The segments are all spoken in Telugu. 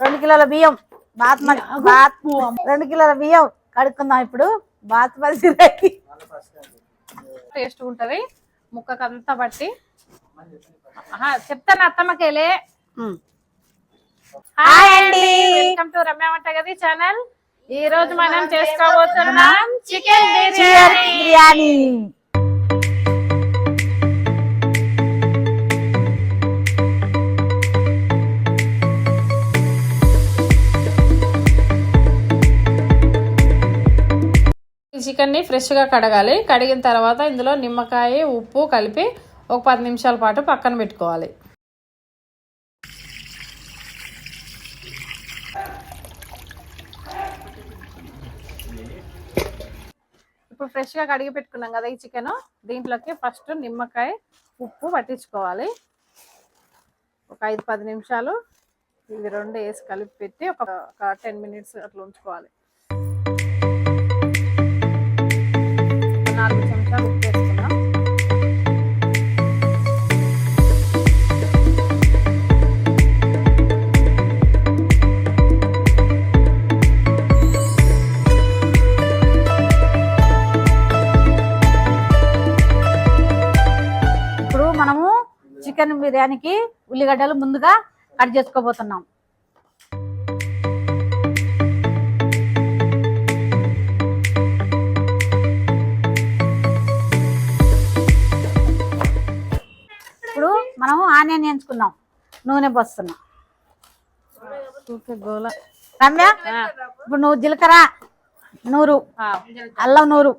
రెండు కిలోల బియ్యం. బాస్మతి బాత్ రెండు కిలోల బియ్యం కడుక్కుందాం ఇప్పుడు. బాస్మతి రైస్ టేస్ట్ ఉంటది. ముక్కకు అంతా బట్టి చెప్తాను అత్తమ్మకేలే. హాయ్ అండి. వెల్కమ్ టు రమ్య వంట గది ఛానల్. ఈ రోజు మనం చేసుకోబోతున్నాం చికెన్ బిర్యానీ. చికెన్ని ఫ్రెష్గా కడగాలి. కడిగిన తర్వాత ఇందులో నిమ్మకాయ ఉప్పు కలిపి ఒక పది నిమిషాల పాటు పక్కన పెట్టుకోవాలి. ఇప్పుడు ఫ్రెష్గా కడిగి పెట్టుకున్నాం కదా ఈ చికెన్. దీంట్లోకి ఫస్ట్ నిమ్మకాయ ఉప్పు పట్టించుకోవాలి. ఒక ఐదు పది నిమిషాలు ఇవి రెండు వేసి కలిపి పెట్టి ఒక టెన్ మినిట్స్ అట్లా ఉంచుకోవాలి. నాలుగు చెంచాలు ఉప్పు వేసుకున్నాం. ఇప్పుడు మనము చికెన్ బిర్యానీకి ఉల్లిగడ్డలు ముందుగా కట్ చేసుకోబోతున్నాం. మనము ఆనియన్ ఎంచుకుందాం నూనె పోస్తున్నాం. రమ్య ఇప్పుడు నువ్వు జీలకర్ర నూరు అల్లం నూరు.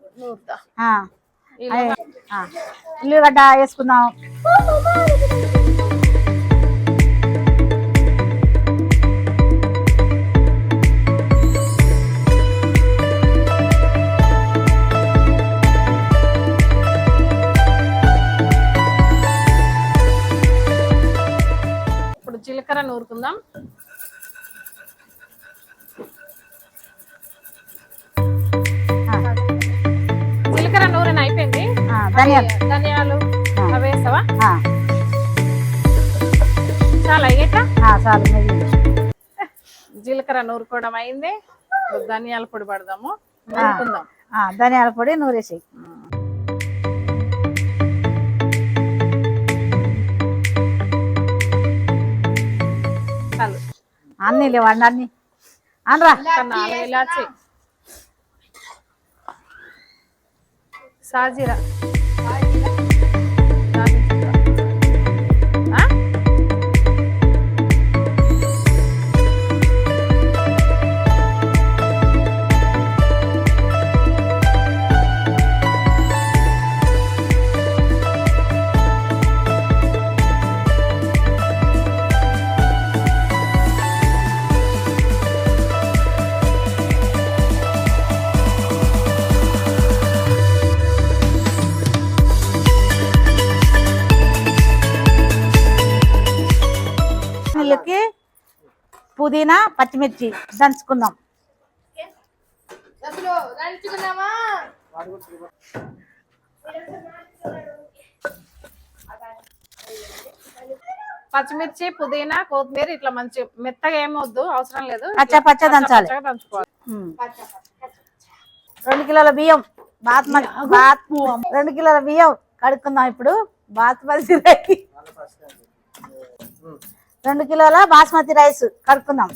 ఉల్లిగడ్డ వేసుకుందాం. జీలకర్ర నూరుకుందాం. జీలకర్ర నూరని అయిపోయింది. ధనియాలు. అవి వేసావా? చాలా నెయ్యి. జీలకర్ర నూరుకోవడం అయింది. ధనియాల పొడి పడదాము. నూరుకుందాం. ఆ, ధనియాల పొడి నూరేసి అన్ని లేవండి అన్ని. అనరా ఇలాచి. సాజీరా. నీళ్ళకి పుదీనా పచ్చిమిర్చి దంచుకుందాం. పచ్చిమిర్చి పుదీనా కొత్తిమీర ఇట్లా మంచి మెత్తగా ఏమొద్దు అవసరం లేదు. పచ్చ పచ్చ దంచాలి. దంచుకోవాలి. రెండు కిలోల బియ్యం బాస్మతి బాత్ రెండు కిలోల బియ్యం కడుక్కుందాం ఇప్పుడు. బాస్మతి రైస్ రెండు కిలోల బాస్మతి రైస్ కడుక్కుందాం.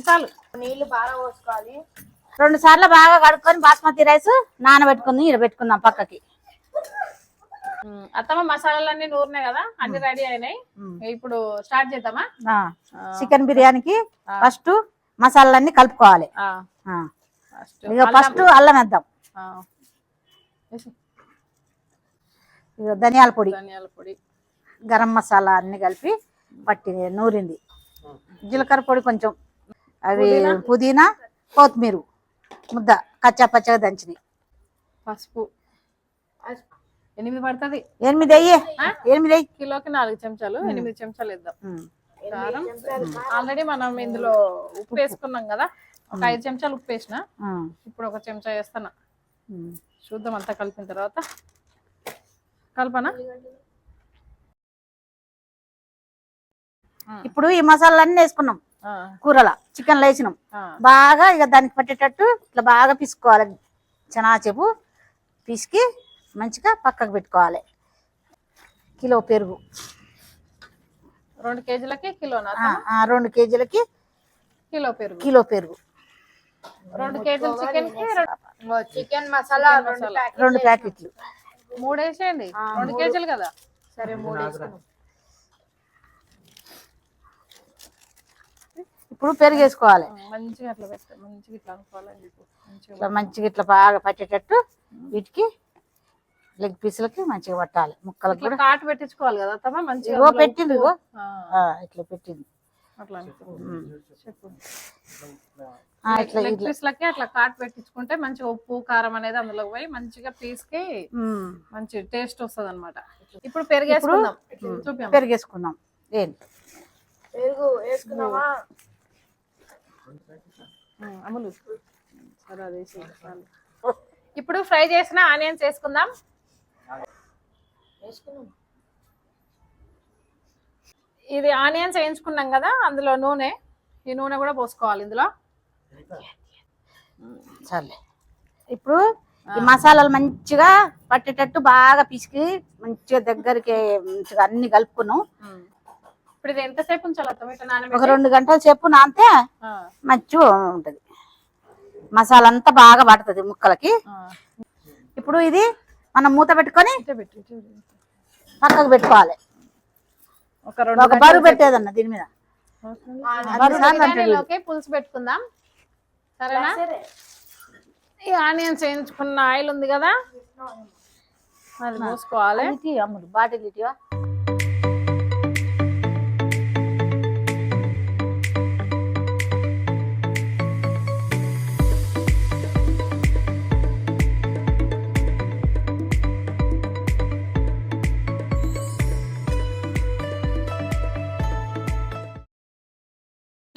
చాలు. నీళ్ళు బాగా పోసుకోవాలి. రెండు సార్లు బాగా కడుక్కొని బాస్మతి రైస్ నానబెట్టుకుని పెట్టుకుందాం పక్కకి. అత్తమ్మ మసాలాలన్నీ నూరినాయి కదా? అన్ని రెడీ అయినాయి. ఇప్పుడు స్టార్ట్ చేద్దామా? ఆ, చికెన్ బిర్యానీకి ఫస్ట్ మసాలాలన్నీ కలుపుకోవాలి. ఆ, ఆ. ఫస్ట్ ఇక ఫస్ట్ అల్లం వేద్దాం. ఇక ధనియాల పొడి. ధనియాల పొడి. గరం మసాలా అన్ని కలిపి పట్టి నూరింది. జీలకర్ర పొడి కొంచెం అవి పుదీనా? కొత్తిమీర ముద్ద కచ్చా పచ్చగా దంచినాయి పసుపు. ఎనిమిది పడుతుంది. ఎనిమిది అయ్యే. ఎనిమిది అయ్యి. కిలోకి నాలుగు చెంచాలు ఎనిమిది చెంచాలు వేద్దాం. ఉమ్. కారం. ఆల్రెడీ మనం ఇందులో ఉప్పు వేసుకున్నాం కదా. ఒక ఐదు చెంచాలు ఉప్పు వేసిన. ఇప్పుడు ఒక చెంచా వేస్తాను. చూద్దాం అంతా కలిపిన తర్వాత. కలపనా? ఇప్పుడు ఈ మసాలాలన్నీ వేసుకున్నాం. కూరల చికెన్లో వేసినాం. ఆ. బాగా ఇక దానికి పట్టేటట్టు ఇట్లా బాగా పిసుకోవాలి. చెనాచెపు పిసికి మంచిగా పక్కకు పెట్టుకోవాలి. కిలో పెరుగు. రెండు కేజీలకి ఆ, రెండు కేజీలకి కిలో పెరుగు. కిలో పెరుగు. రెండు కేజీల చికెన్కి చికెన్ మసాలా రెండు ప్యాకెట్ రెండు ప్యాకెట్లు. మూడు వేసేయండి రెండు కేజీలు కదా? సరే మూడు ఇప్పుడు పెరుగు వేసుకోవాలి మంచిగా అట్లా మంచిగా ఇట్లా మంచిగా ఇట్లా మంచిగా ఇట్లా బాగా పట్టేటట్టు వీటికి లెగ్ పీసులకి మంచిగా పట్టాలి. ముక్కలకు కూడా. కాటు పెట్టించుకోవాలి కదా తమ మంచిగా పెట్టింది ఇగో ఆ, ఆ, ఇట్లా పెట్టింది. అట్లా. చెప్పు. అట్లా కాటు పెట్టించుకుంటే మంచిగా ఉప్పు కారం అనేది అందులో పోయి మంచిగా పీస్కి ఉమ్. మంచి టేస్ట్ వస్తుంది అనమాట ఇప్పుడు పెరిగేసుకుందాం. చూపించు పెరుగు వేసుకుందాం ఏంటి పెరుగు వేసుకున్నామా అమలు. ఇప్పుడు ఫ్రై చేసిన ఆనియన్స్ వేసుకుందాం. ఇది ఆనియన్స్ వేయించుకున్నాం కదా అందులో నూనె. ఈ నూనె కూడా పోసుకోవాలి ఇందులో. సర్లే. ఇప్పుడు ఈ మసాలాలు మంచిగా పట్టేటట్టు బాగా పిసికి మంచిగా దగ్గరికి మంచిగా అన్ని కలుపుకున్నాం. ఇప్పుడు ఇది ఎంతసేపు ఉంచాలి ఒక రెండు గంటల సేపు నానితే మంచిగా ఉంటది. మసాలా అంతా బాగా పడుతుంది ముక్కలకి. ఇప్పుడు ఇది మనం మూత పెట్టుకొని. పక్కకు పెట్టుకోవాలి. ఒక బరువు పెట్టేదన్న దీని మీద. పులుసు పెట్టుకుందాం. సరేనా? ఈ ఆనియన్స్ వేయించుకున్న ఆయిల్ ఉంది కదా? అది పోసుకోవాలి ఇటీ అమ్ముడు బాటిల్ ఇటీవా?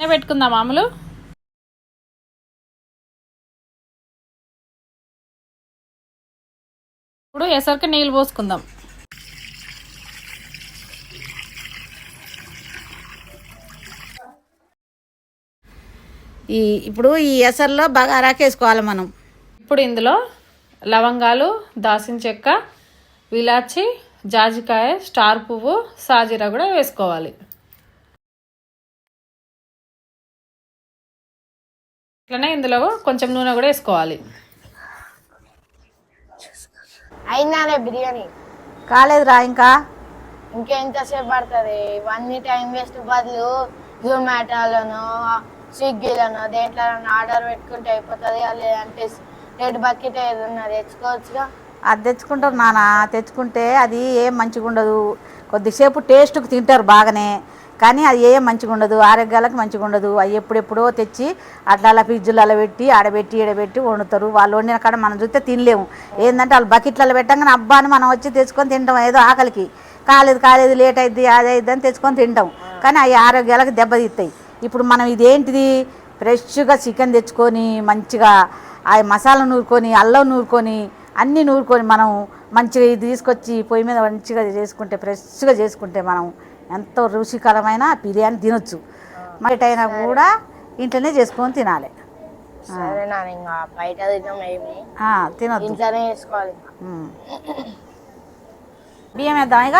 పెట్టుకుందాం మామూలు? ఇప్పుడు ఎసరికి నీళ్ళు పోసుకుందాం. ఈ ఇప్పుడు ఈ ఎసర్లో బాగా రాకేసుకోవాలి మనం. ఇప్పుడు ఇందులో లవంగాలు దాసిన చెక్క విలాచి జాజికాయ స్టార్ పువ్వు సాజీరా కూడా వేసుకోవాలి. ఇట్లనే ఇందులో కొంచెం నూనె కూడా వేసుకోవాలి. అయిందానే బిర్యానీ. కాలేదురా ఇంకా? ఇంకెంతసేపు పడుతుంది? ఇవన్నీ టైం వేస్ట్ బదులు జొమాటోలోనో స్విగ్గీలోనో దేంట్లో ఆర్డర్ పెట్టుకుంటే అయిపోతుంది లేదంటే రెడ్ బకెట్ ఏదన్నా తెచ్చుకోవచ్చుగా? అది తెచ్చుకుంటారు నాన్న. తెచ్చుకుంటే అది ఏం మంచిగా ఉండదు కొద్దిసేపు టేస్ట్కి తింటారు బాగానే. కానీ అది ఏం మంచిగా ఉండదు ఆరోగ్యాలకు మంచిగా ఉండదు. అవి ఎప్పుడెప్పుడో తెచ్చి అట్లా అలా ఫ్రిడ్జ్లలో పెట్టి ఆడబెట్టి ఈడబెట్టి వండుతారు. వాళ్ళు వండిన కాడ మనం చూస్తే తినలేము. ఏంటంటే వాళ్ళు బకెట్లలో పెట్టంగానే అబ్బా అని మనం వచ్చి తెచ్చుకొని తింటాం. ఏదో ఆకలికి. కాలేదు కాలేదు లేట్ అయింది అది అయింది అని తెచ్చుకొని తింటాం. కానీ అవి ఆరోగ్యాలకు దెబ్బతీస్తాయి. ఇప్పుడు మనం ఇదేంటిది? ఫ్రెష్గా చికెన్ తెచ్చుకొని మంచిగా ఆ మసాలా నూరుకొని అల్లం నూరుకొని అన్నీ నూరుకొని మనం మంచిగా ఇది తీసుకొచ్చి పొయ్యి మీద మంచిగా చేసుకుంటే ఫ్రెష్గా చేసుకుంటే మనం ఎంతో రుచికరమైన బిర్యానీ తినొచ్చు. అయినా కూడా ఇంట్లోనే చేసుకొని తినాలి. తినొద్దు. బియ్యం వేద్దాం. ఇక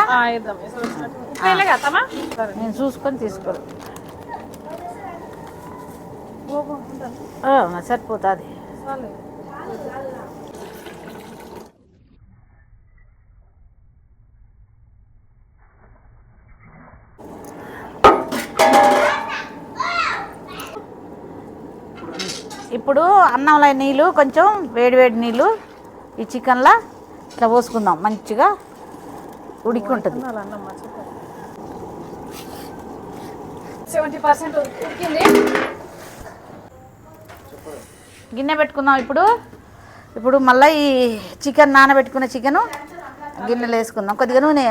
నేను చూసుకొని తీసుకో. సరిపోతుంది. ఇప్పుడు అన్నంలో నీళ్ళు కొంచెం వేడి వేడి నీళ్ళు ఈ చికెన్లో ఇట్లా పోసుకుందాం. మంచిగా ఉడికి ఉంటుంది అలా అన్నం మర్చిపోయా. 70% ఉడికింది. గిన్నె పెట్టుకుందాం ఇప్పుడు. ఇప్పుడు మళ్ళీ ఈ చికెన్ నానబెట్టుకున్న చికెను గిన్నెలో వేసుకుందాం. కొద్దిగా నూనె.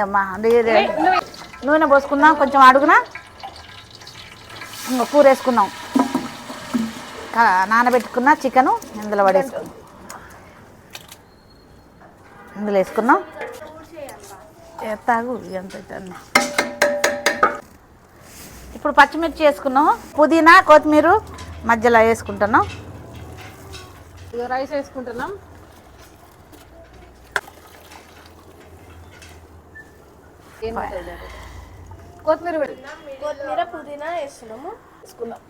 నూనె పోసుకుందాం కొంచెం అడుగున? ఇంకా కూర వేసుకుందాం. నానబెట్టుకున్న చికెను ఇందులో పడేసుకుందాం ఇందులో వేసుకున్నాం. తాగు ఎంత. ఇప్పుడు పచ్చిమిర్చి వేసుకున్నాం పుదీనా కొత్తిమీర మధ్యలో వేసుకుంటున్నాం. రైస్ వేసుకుంటున్నాం? కొత్తిమీర పుదీనా వేస్తున్నాము వేసుకుందాం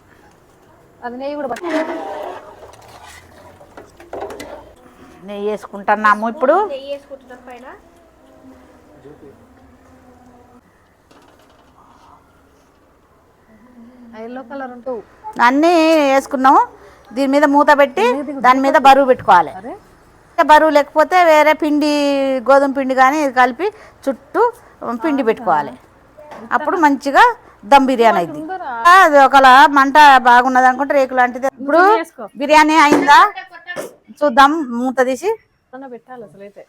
అది నెయ్యి కూడా నెయ్యి వేసుకుంటున్నాము ఇప్పుడు. నెయ్యి వేసుకుంటున్నాం పైన. ఎల్లో కలర్ ఉంటూ అన్నీ వేసుకున్నాము. దీని మీద మూత పెట్టి దాని మీద బరువు పెట్టుకోవాలి. అరే. బరువు లేకపోతే వేరే పిండి గోధుమ పిండి కానీ కలిపి చుట్టూ పిండి పెట్టుకోవాలి. అప్పుడు మంచిగా దమ్ బిర్యానీ అయింది అది ఒకలా మంట బాగున్నది అనుకుంటే రేకు లాంటిది. ఇప్పుడు బిర్యానీ అయిందా? చూద్దాం మూత తీసి. పెట్టాలి అసలు అయితే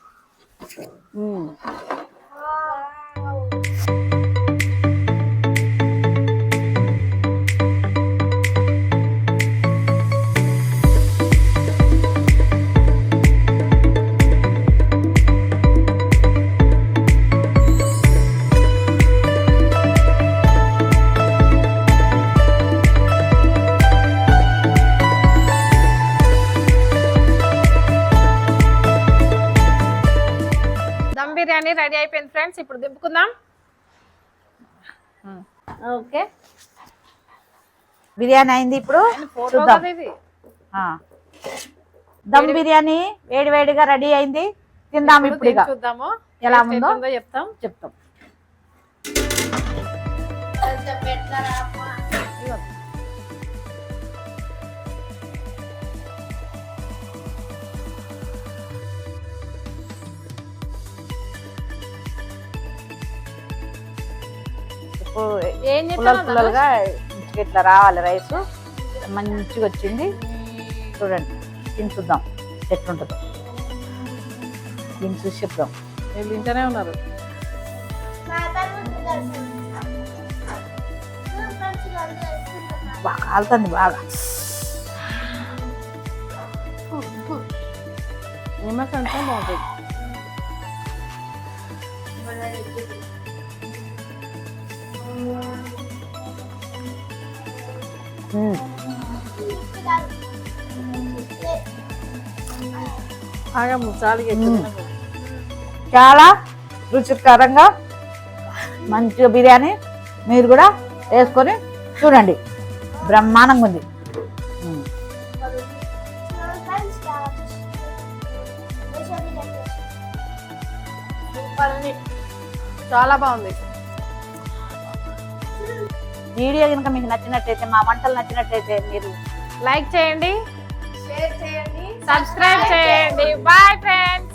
బిర్యానీ రెడీ అయిపోయింది ఫ్రెండ్స్. ఇప్పుడు దింపుకుందాం. ఓకే. బిర్యానీ అయింది ఇప్పుడు ఫోటో చూద్దాం. కదా ఇది? ఆ. దమ్ బిర్యానీ వేడి వేడిగా రెడీ అయింది. తిందాం ఇప్పుడు చూద్దాము? ఎలా ఉందో? చెప్తాం. చెప్తాం. పుల్లలు పుల్లలుగా ఇట్లా రావాలి రైస్. మంచిగా వచ్చింది. చూడండి తిని చూద్దాం. ఎట్లుంటుందో. దీన్ని చూసి చెప్దాం. వీళ్ళు తింటూనే ఉన్నారు. బాగా కాలుతుంది బాగా. నిమ్మకాయ బాగుంటుంది చాలా రుచికరంగా మంచిగా బిర్యానీ మీరు కూడా వేసుకొని చూడండి. బ్రహ్మాండంగా ఉంది. చాలా బాగుంది. వీడియో కనుక మీకు నచ్చినట్టయితే మా వంటలు నచ్చినట్టయితే మీరు లైక్ చేయండి. షేర్ చేయండి. సబ్స్క్రైబ్ చేయండి. Bye friends